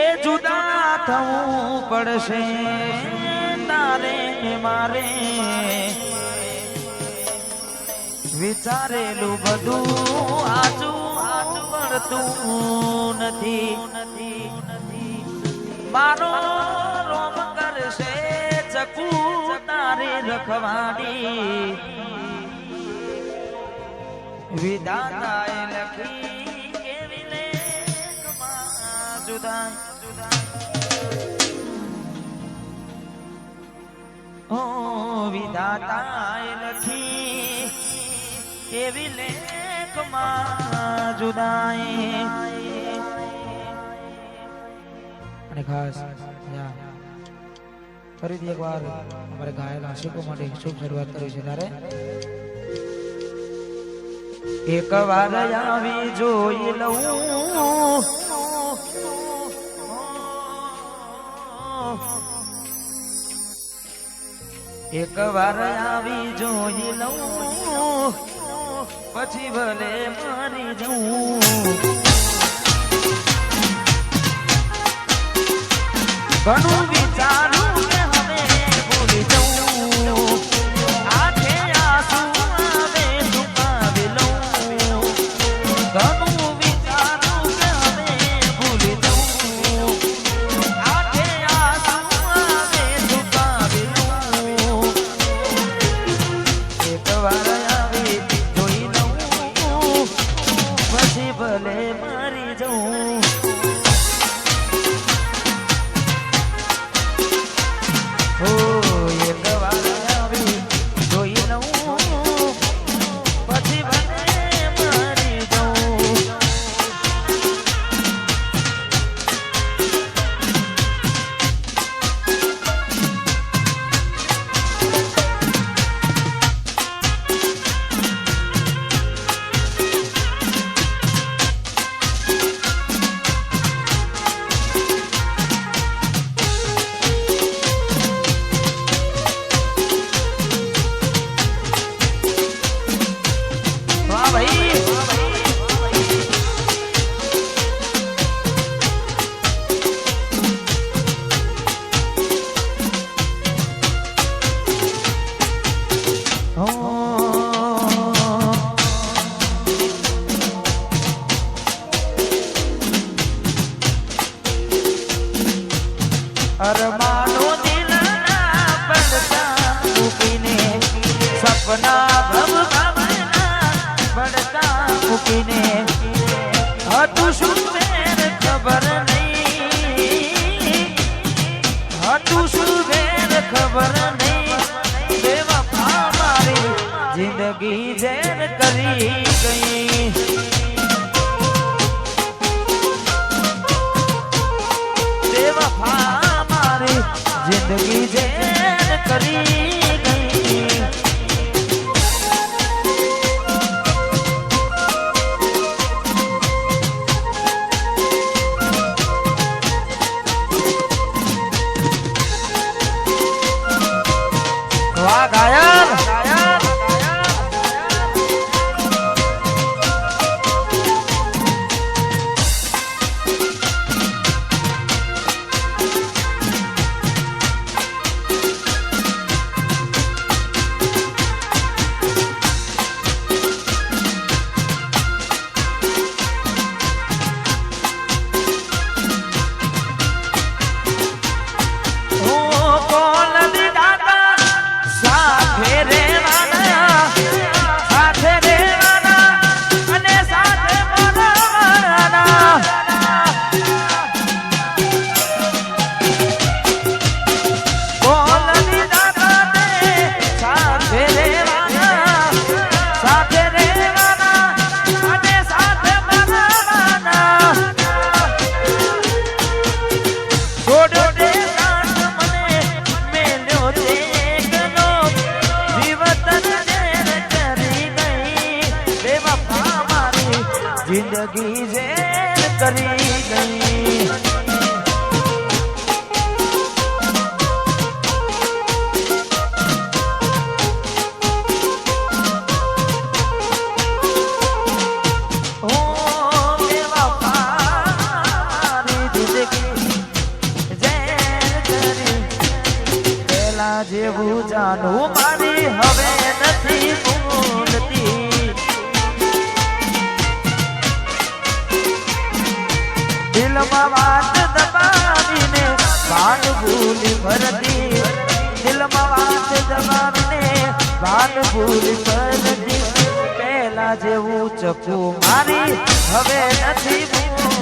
એ જુદા થવું પડશે. તારે મારે વિચારેલું બધું આજુ પડતું નથી. મારો રોમ કરશે ચકુ તારે રખવાડી. વિદાતા લખી ઓ વિધાતાએ લખી કેવી લેખમાં જુદાઈ. અને ખાસ ફરીથી એકવાર અમારે ગાયેલા આશિકો માટે શુભ શરૂઆત કરી છે. ત્યારે એક વાર આવી જોઈ લઉં. એક વાર આવી જોઈ લઉં. પછી ભલે મારી જઉં. ઘણું વિચારું अरे જિંદગી ઝેર જાણવું મારી હવે નથી ભૂલતી દિલમાં વાત દબાવીને ભાન ભૂલી ભરતી દિલમાં વાત દબાવીને ભાન ભૂલી ભરતી પહેલા જેવું ચકુ મારી હવે નથી ભૂલતી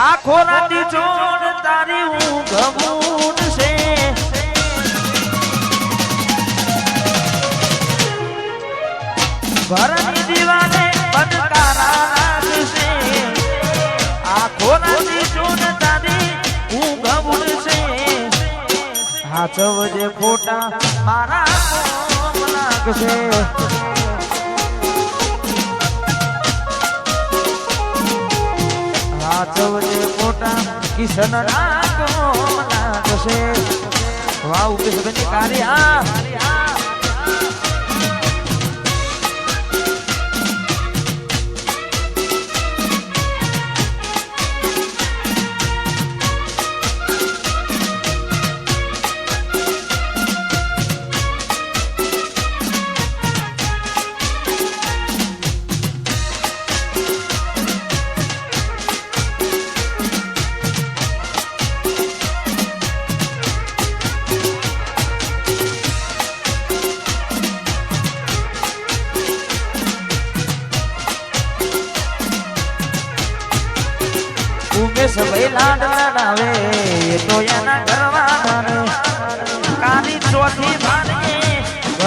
આખો રાતી જોડ તારી ઊંઘ મૂડશે ભરની દીવાને પનકારા લાગશે આખો રાતી જોડ તારી ઊંઘ મૂડશે હાચવજે ખોટા મારા લાગશે. હાચવજે મોટા કિશન નાકો નાગશે વાવ કિશન કાર્યા.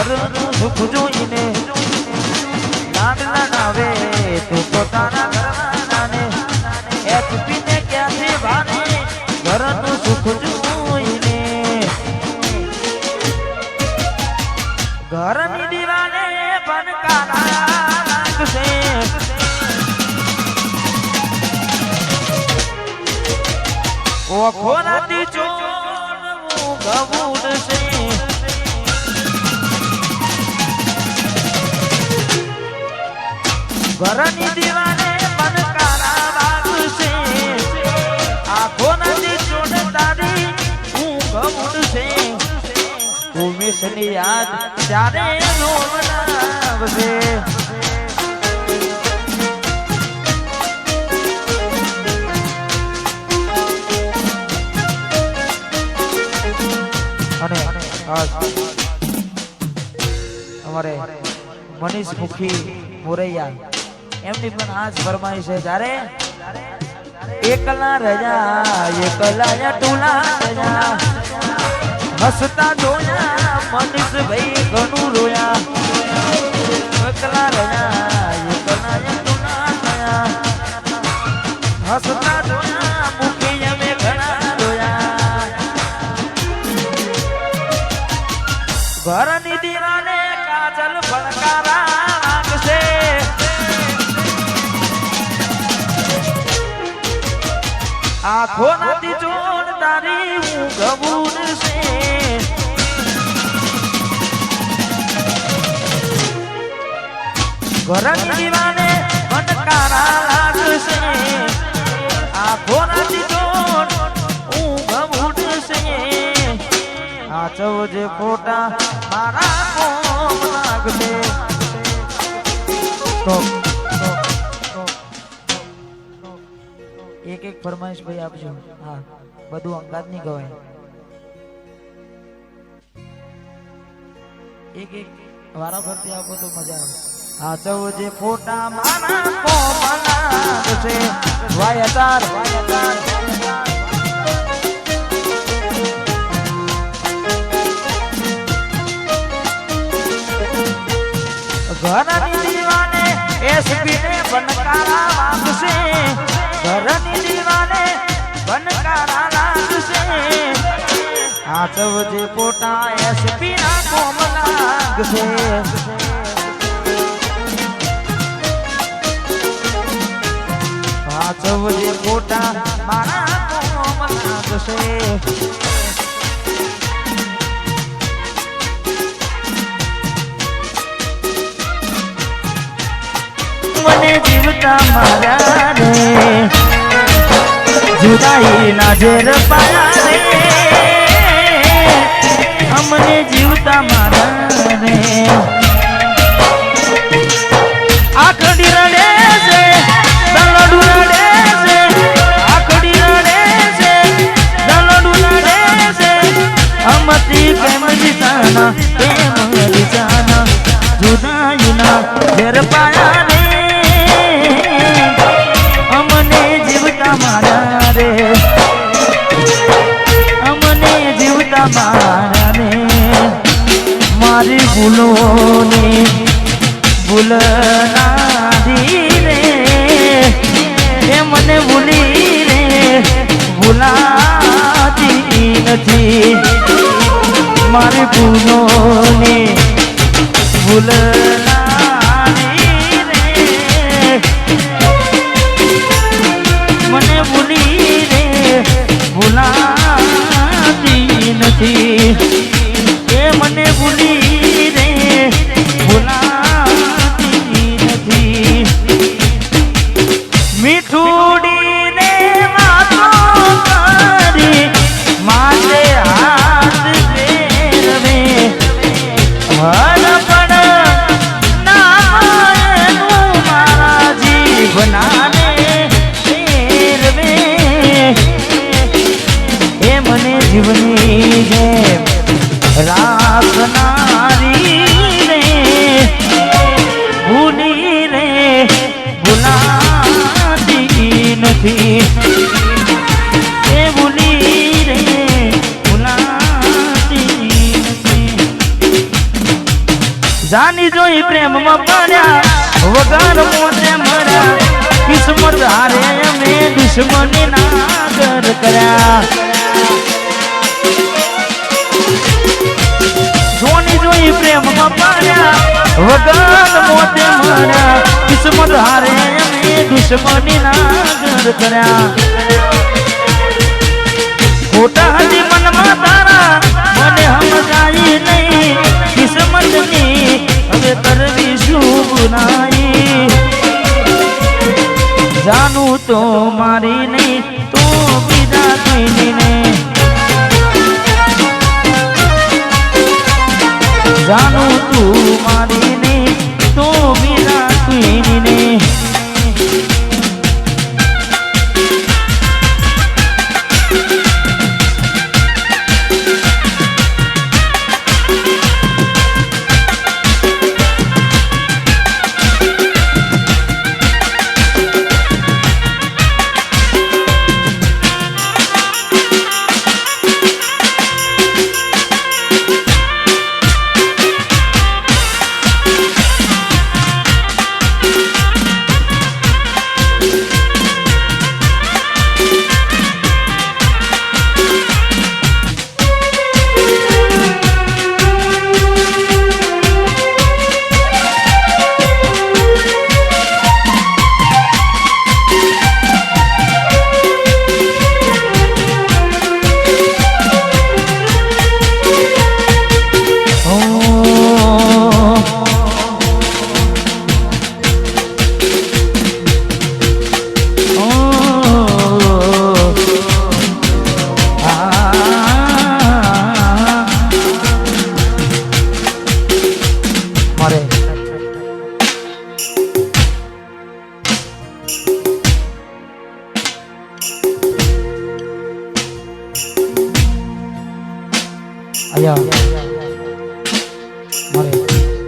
ઘરનું સુખ જોઈને લાડ લડાવે તું પોતાના ઘરવાળાને એ એચપી ક્યાંથી ભાને ઘરનું સુખ જોઈને ઘરની દીવાને કાળા લાગશે ઓખો રાતી ચોરવું ઘરની દિવાલે મનકારા વાગશે આખો ત્યારે રોવડાવશે અને અમારે મનીષ મુખી મોરૈયા એમની પણ આ જ ફરમાઈશ છે. જ્યારે એકલા રજા એકલા ટુલા રજા હસતા જોયા, મનીષ ભાઈ ઘણું રોયા. એકલા રજા એકલા રોયા. ઘરની દીવાને આખો નથી જોડ તારી હું ગબૂર છે. ઘરની દીવાને ફટકારા લાગશે. આખો નથી જોડ હું ગબૂર છે. આ ચૌદે ફોટા મારા કોમ લાગશે. Stop. એક એક ફરમાઈશ ભાઈ આપજો. હા, બધું અંગાત નહીં ગવાય. એક એક વારા ફરતી આપો તો મજા આવે. હા જે ફોટા મારા કોમલા છે વાય ચાર ઘરની ને બનકારા વાગશે ઘરની દીવાને બનકારા લાગશે. આ પોટા એસપી ના કોમ લાગશે. આ પોટા મારા કોમ લાગશે. મને જીવતા મારા રે. જુદાઈ ના ઝેર પાયા રે. અમને જીવતા મારા રે. આખડી નથી મારી ભૂલોને ભૂલનારી જાની જોઈ પ્રેમમાં પડ્યા વગર મોતે મર્યા કિસ્મત હારે અમે દુશ્મની નાગર કર્યા જોની જોઈ પ્રેમમાં પડ્યા વગર મોતે મર્યા કિસ્મત હારે અમે દુશ્મની નાગર કર્યા ખોટા હતી મનમાં તારા મને સમજાય નહીં કિસ્મતની હવે કરવી શું ગુનાઈ જાનું તો મારી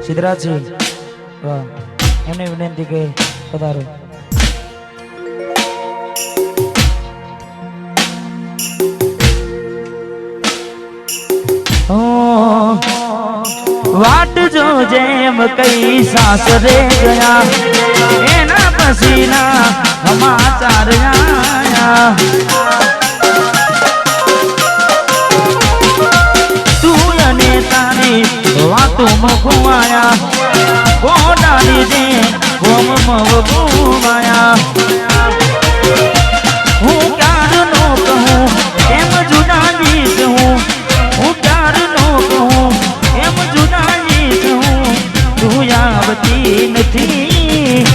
સિદ્ધરાજજી વાહ. એમને વિનંતી કે પધારો વાટ જો જેમ કઈ સાસરે ગયા એના પછીના સમાચાર આયા તારી વાતો મખુમાયા ગોડાની દે ગોમ મવગુમાયા હું ક્યારનો કહું, એમ જુદાની કહું હું. ક્યારનો કહું, એમ જુદાની કહું તું આવતી નથી.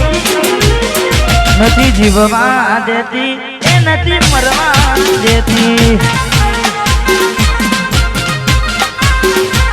નથી જીવવા દેતી, એ નથી મરવા દેતી.